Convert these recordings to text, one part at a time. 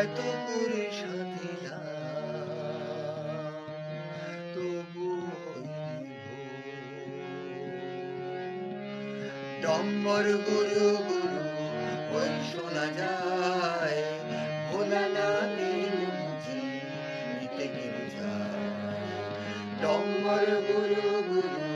এত করে সাধিলাম তবু ডম্বর গুরু গুরু, ওই শোনা যায় ভোলা না দিল বুঝি নিতে গেলে যায়। ডম্বর গুরু গুরু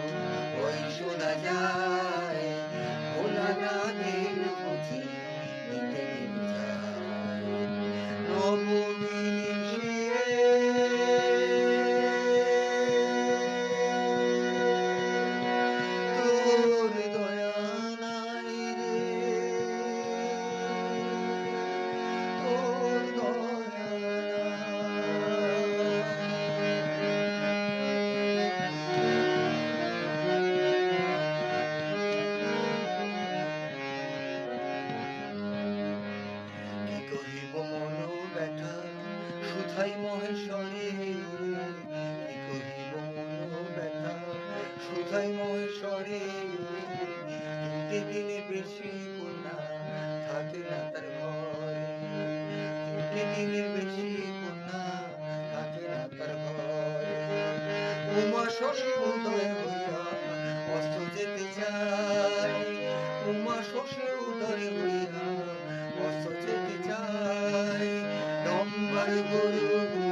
দিনে বেশি কন্যা থাকে না তার ঘরে বেশি কন্যা থাকে না তার ঘরে উমা শশী উদয় হইয়া অস্ত যেতে উমা শশী উদয় হইয়া অস্ত যেতে চায়। ডম্বর গুরু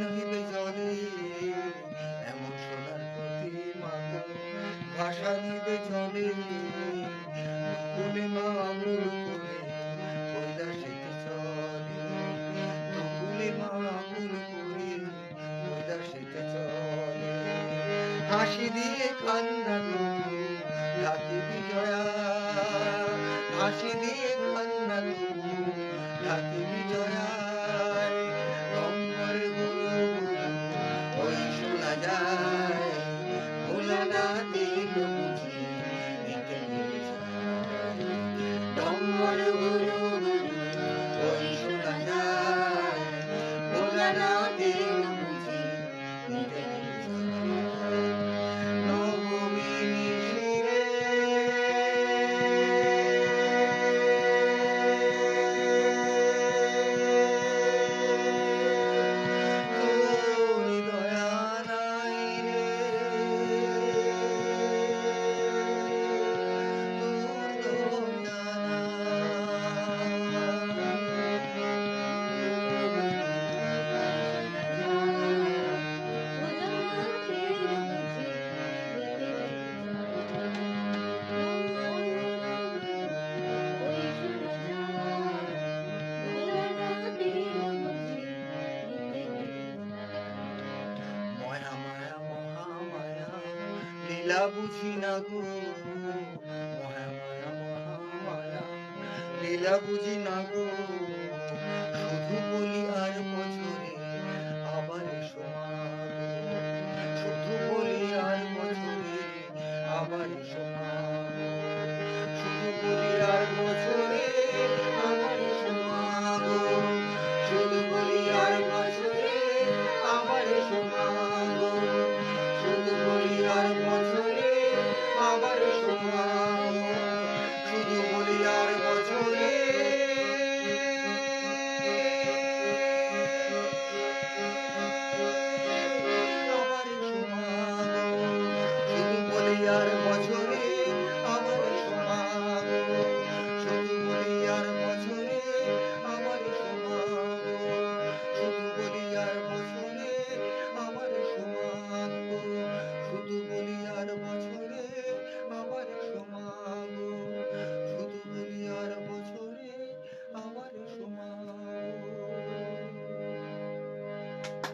নহিবে জলে। এমন সোনার প্রতি মাগো ভাষা নিবে জলে। কুলে মা আমুল করে কৈলাসিতে চলে। কুলে মা আমুল করে কৈলাসিতে চলে। হাসি দিয়ে কান্না তবু ঢাকি বিজয়া। হাসি দিয়ে কান্না তবু ঢাকি বিজয়ায় লীলা বুঝি না গো। মহামায়া মহামায়া লীলা বুঝি না গো।